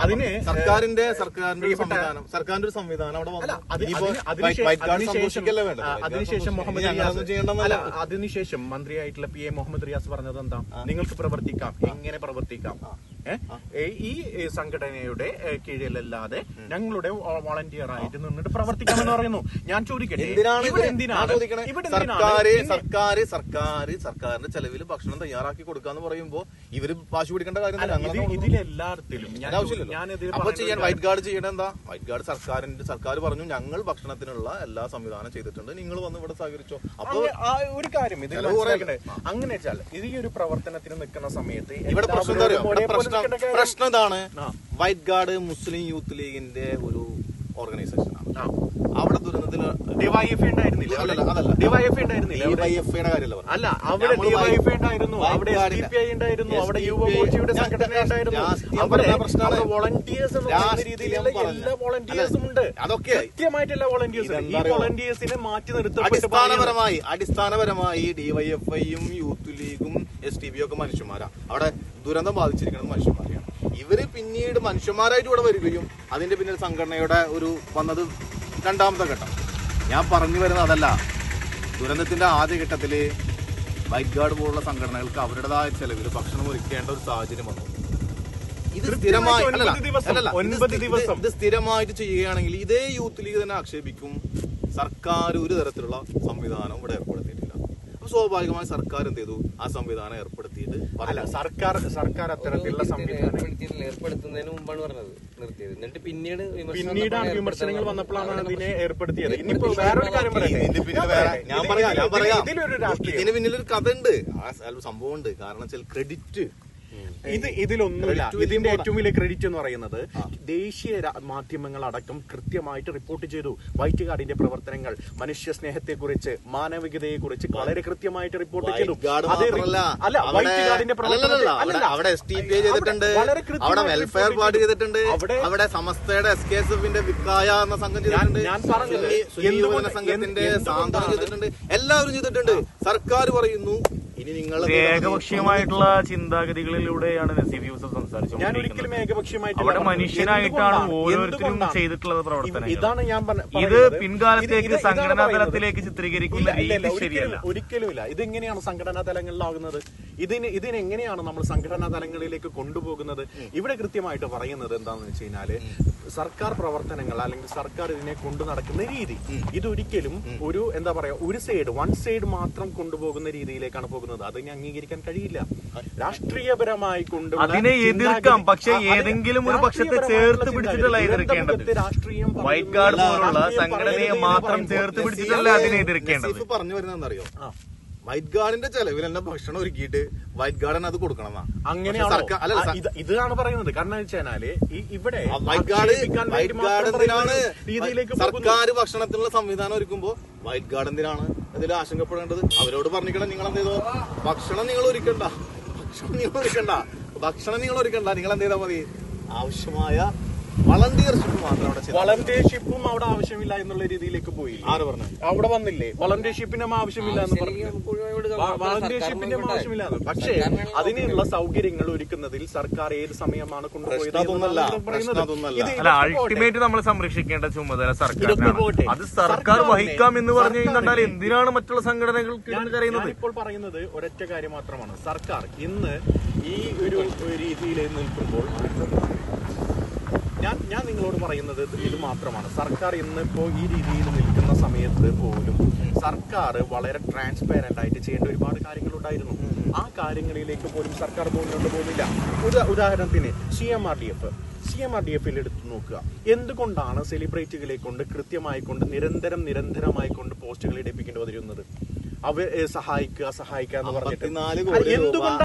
അതിന് സർക്കാരിന്റെ സർക്കാരിന്റെ ഒരു സംവിധാനം സർക്കാരിന്റെ ഒരു സംവിധാനം അവിടെ അതിനുശേഷം-. മുഹമ്മദ് റിയാസ് അതിനുശേഷം മന്ത്രിയായിട്ടുള്ള പി എ മുഹമ്മദ് റിയാസ് പറഞ്ഞത് എന്താ? നിങ്ങൾക്ക് പ്രവർത്തിക്കാം എങ്ങനെ പ്രവർത്തിക്കാം? ഈ സംഘടനയുടെ കീഴിലല്ലാതെ ഞങ്ങളുടെ വോളണ്ടിയർ ആയിട്ട് നിന്നിട്ട് പ്രവർത്തിക്കണമെന്ന് പറയുന്നു. ഞാൻ ചോദിക്കട്ടെ? സർക്കാർ സർക്കാര് സർക്കാര് സർക്കാര് സർക്കാരിന്റെ ചെലവിൽ ഭക്ഷണം തയ്യാറാക്കി കൊടുക്കാന്ന് പറയുമ്പോ ഇവർ വാശി പിടിക്കേണ്ട കാര്യം ഇതിലെല്ലാത്തിലും അപ്പൊ ചെയ്യാൻ വൈറ്റ് ഗാർഡ് ചെയ്യണ എന്താ? വൈറ്റ് ഗാർഡ് സർക്കാരിന്റെ സർക്കാർ പറഞ്ഞു ഞങ്ങൾ ഭക്ഷണത്തിനുള്ള എല്ലാ സംവിധാനം ചെയ്തിട്ടുണ്ട്. നിങ്ങൾ വന്ന് ഇവിടെ സഹകരിച്ചോ. അപ്പൊ ഒരു കാര്യം ഇതിൽ? അങ്ങനെ വെച്ചാൽ ഇത് ഈ ഒരു പ്രവർത്തനത്തിന് നിൽക്കുന്ന സമയത്ത് ഇവിടെ പ്രശ്നം പ്രശ്നം പ്രശ്നം ഇതാണ്. വൈറ്റ് ഗാർഡ് മുസ്ലിം യൂത്ത് ലീഗിന്റെ ഒരു ഓർഗനൈസേഷൻ ആണ്. അവിടെ ഡിവൈഎഫ്ഐ ഉണ്ടായിരുന്നില്ല. ഡിവൈഎഫ്ഐ ഉണ്ടായിരുന്നില്ല അല്ല അവിടെ വൈ- ഉണ്ടായിരുന്നു. അവിടെ എസ് പി ഐ ഉണ്ടായിരുന്നു. അവിടെ യുവ SDPI മോർച്ചയുടെ ഞാൻ സംഘടന ഉണ്ടായിരുന്നു. അവിടെ വോളണ്ടിയേഴ്സ് രീതിയിലുള്ള എല്ലാ വോളണ്ടിയേഴ്സും ഉണ്ട്. അതൊക്കെ കൃത്യമായിട്ടുള്ള വോളണ്ടിയേഴ്സ് ഈ വോളണ്ടിയേഴ്സിനെ മാറ്റി നിർത്തപ്പെട്ട് അടിസ്ഥാനപരമായി അടിസ്ഥാനപരമായി ഡിവൈഎഫ്ഐയും യൂത്ത് ലീഗും എസ് ടി ബി ഒക്കെ മനുഷ്യന്മാരാ. അവിടെ ദുരന്തം ബാധിച്ചിരിക്കുന്നത് മനുഷ്യന്മാരെയാണ്. ഇവർ പിന്നീട് മനുഷ്യന്മാരായിട്ട് ഇവിടെ വരികയും അതിന്റെ പിന്നിൽ സംഘടനയുടെ ഒരു വന്നത് രണ്ടാമത്തെ ഘട്ടം. ഞാൻ പറഞ്ഞു വരുന്നത് അതല്ല. ദുരന്തത്തിന്റെ ആദ്യ ബൈക്ക് വൈറ്റ് ഗാർഡ് പോലുള്ള സംഘടനകൾക്ക് അവരുടേതായ ചെലവിൽ ഭക്ഷണം ഒരുക്കേണ്ട ഒരു സാഹചര്യം വന്നു. ഇത് സ്ഥിരമായി ഒൻപത് അല്ലല്ല, ദിവസം, ഇത് സ്ഥിരമായിട്ട് ചെയ്യുകയാണെങ്കിൽ ഇതേ യൂത്ത് ലീഗ് തന്നെ ആക്ഷേപിക്കും. സർക്കാർ ഒരു തരത്തിലുള്ള സംവിധാനം ഇവിടെ ഏർപ്പെടുത്തിയിട്ടില്ല സ്വാഭാവികമായി സർക്കാർ എന്ത് ചെയ്തു? ആ സംവിധാനം ഏർപ്പെടുത്തിയിട്ട് അല്ല സർക്കാർ സർക്കാർ അത്തരത്തിലുള്ള സംവിധാനം ഏർപ്പെടുത്തുന്നതിന് മുമ്പാണ് പറഞ്ഞത്. നിർത്തിയത്. എന്നിട്ട് പിന്നീട് പിന്നീടാണ് വിമർശനങ്ങൾ വന്നപ്പോഴാണ്. അതിനെ ഏർപ്പെടുത്തിയത്. ഇനിയിപ്പോ വേറൊരു കാര്യം പറയട്ടെ. ഇതിന്റെ പിന്നിൽ ഞാൻ വേറെ പറയാം. ഞാൻ പറയാം ഞാൻ പറയാം. ഇതിലൊരു രാഷ്ട്രീയം. ഇതിന് പിന്നിൽ ഒരു കഥ ഉണ്ട് ആ സംഭവം ഉണ്ട് കാരണം വെച്ചാൽ ക്രെഡിറ്റ് ഇത് ഇതിലൊന്നുമില്ല. ഇതിന്റെ ഏറ്റവും വലിയ ക്രെഡിറ്റ് എന്ന് പറയുന്നത് ദേശീയ മാധ്യമങ്ങൾ അടക്കം കൃത്യമായിട്ട് റിപ്പോർട്ട് ചെയ്തു. വൈറ്റ് കാർഡിന്റെ പ്രവർത്തനങ്ങൾ മനുഷ്യ സ്നേഹത്തെ കുറിച്ച് മാനവികതയെ കുറിച്ച് വളരെ കൃത്യമായിട്ട് റിപ്പോർട്ട് ചെയ്തു. അല്ല വൈറ്റ് കാർഡിന്റെ അവിടെ- ചെയ്തിട്ടുണ്ട് അവിടെ വെൽഫെയർ ചെയ്തിട്ടുണ്ട് അവിടെ സമസ്തയുടെ എസ് കെ എസ് എഫിന്റെ വിക്കായ എന്ന സംഘം ഞാൻ- ചെയ്തിട്ടുണ്ട് ഞാൻ സംഘത്തിന്റെ സാന്ത്വനം എല്ലാവരും ചെയ്തിട്ടുണ്ട്. സർക്കാർ പറയുന്നു ഏകപക്ഷീയമായിട്ടുള്ള ചിന്താഗതികളിലൂടെയാണ് നസീഫ് യൂസഫ് സംസാരിച്ചത് ഞാൻ ഒരിക്കലും ഏകപക്ഷീയമായിട്ട് അവിടെ മനുഷ്യനായിട്ടാണ് ഓരോരുത്തരും ചെയ്തിട്ടുള്ളത് പ്രവർത്തനം ഇതാണ് ഞാൻ പറഞ്ഞത് ഇത്. പിൻകാലത്തേക്ക് സംഘടനാ തലത്തിലേക്ക് ചിത്രീകരിക്കുന്ന രീതി ശരിയല്ല. ഒരിക്കലുമില്ല. ഇതെങ്ങനെയാണ് സംഘടനാ തലങ്ങളിലാകുന്നത് ഇതിന് ഇതിനെങ്ങനെയാണ് നമ്മൾ സംഘടനാ തലങ്ങളിലേക്ക് കൊണ്ടുപോകുന്നത്? ഇവിടെ കൃത്യമായിട്ട് പറയുന്നത് എന്താണെന്ന് വെച്ച് കഴിഞ്ഞാൽ സർക്കാർ പ്രവർത്തനങ്ങൾ അല്ലെങ്കിൽ സർക്കാർ ഇതിനെ കൊണ്ടു നടക്കുന്ന രീതി. ഇതൊരിക്കലും ഒരു എന്താ പറയുക ഒരു സൈഡ് വൺ സൈഡ് മാത്രം കൊണ്ടുപോകുന്ന രീതിയിലേക്കാണ് പോകുന്നത്. അതിനെ അംഗീകരിക്കാൻ കഴിയില്ല. രാഷ്ട്രീയപരമായി കൊണ്ട് അതിനെ എതിർക്കാം. പക്ഷേ ഏതെങ്കിലും ഒരു പക്ഷത്തെ ചേർത്ത്. പിടിച്ചിട്ടല്ല എതിർക്കേണ്ടത്. രാഷ്ട്രീയം വൈറ്റ് ഗാർഡ് പോലുള്ള സംഘടനയെ മാത്രം ചേർത്ത് പിടിച്ചിട്ടല്ല അതിനെ എതിർക്കേണ്ടത്. പറഞ്ഞു വരുന്നതെന്നറിയോ. വൈറ്റ് ഗാർഡിന്റെ ചെലവിൽ തന്നെ ഭക്ഷണം ഒരുക്കിയിട്ട് വൈറ്റ് ഗാർഡൻ അത് കൊടുക്കണം ഇത് ഇതാണ് പറയുന്നത്. കാരണം വെച്ചാൽ ഇവിടെ വൈറ്റ് ഗാർഡ് വൈറ്റ് ഗാർഡ് എന്തിനാണ്. സർക്കാർ ഭക്ഷണത്തിനുള്ള സംവിധാനം ഒരുക്കുമ്പോ വൈറ്റ് ഗാർഡ് എന്തിനാണ്? അതിൽ ആശങ്കപ്പെടേണ്ടത് അവരോട് പറഞ്ഞിക്കണം നിങ്ങൾ എന്ത് ചെയ്തോ ഭക്ഷണം നിങ്ങൾ ഒരുക്കണ്ട. ഭക്ഷണം നിങ്ങൾ ഒരുക്കണ്ട. ഭക്ഷണം നിങ്ങൾ ഒരുക്കണ്ട. നിങ്ങൾ എന്ത് ചെയ്താൽ മതി? ആവശ്യമായ വളണ്ടിയർഷിപ്പ് മാത്രം അവിടെ വളണ്ടിയർഷിപ്പും അവിടെ ആവശ്യമില്ല എന്നുള്ള രീതിയിലേക്ക് പോയി. ആര് പറഞ്ഞു? അവിടെ വന്നില്ലേ? വളണ്ടിയർഷിപ്പിന്റെ ആവശ്യമില്ല എന്ന് പറഞ്ഞു. വളണ്ടിയർഷിപ്പിന്റെ ആവശ്യമില്ല പക്ഷേ അതിനുള്ള സൗകര്യങ്ങൾ ഒരുക്കുന്നതിൽ സർക്കാർ ഏത് സമയമാണ് കൊണ്ടുപോയത് അൾട്ടിമേറ്റ് നമ്മൾ സംരക്ഷിക്കേണ്ട ചുമതല സർക്കാർ സർക്കാരിനാണ്. അത് സർക്കാർ വഹിക്കാം എന്ന് പറഞ്ഞു കഴിഞ്ഞാൽ എന്തിനാണ് മറ്റുള്ള സംഘടനകൾ ഇപ്പോൾ കരയുന്നത്? പറയുന്നത് ഒരൊറ്റ കാര്യം മാത്രമാണ്. സർക്കാർ ഇന്ന് ഈ ഒരു രീതിയിൽ നിൽക്കുമ്പോൾ ഞാൻ ഞാൻ നിങ്ങളോട് പറയുന്നത് ഇത് മാത്രമാണ്. സർക്കാർ ഇന്നിപ്പോ ഈ രീതിയിൽ നിൽക്കുന്ന സമയത്ത് പോലും സർക്കാർ വളരെ ട്രാൻസ്പെറന്റ് ആയിട്ട് ചെയ്യേണ്ട ഒരുപാട് കാര്യങ്ങളുണ്ടായിരുന്നു. ആ കാര്യങ്ങളിലേക്ക് പോലും സർക്കാർ പോകുന്നുണ്ട് പോകുന്നില്ല. ഉദാ- ഉദാഹരണത്തിന് C M R D F C M R D എഫിൽ എടുത്തു നോക്കുക. എന്തുകൊണ്ടാണ് സെലിബ്രിറ്റികളെ കൊണ്ട് കൃത്യമായി കൊണ്ട് നിരന്തരം നിരന്തരമായി കൊണ്ട് പോസ്റ്റുകൾ ഇടിപ്പിക്കേണ്ടി വരുന്നത് അവരെ സഹായിക്കുക സഹായിക്കുക എന്ന് പറഞ്ഞിട്ട്. എന്തുകൊണ്ട്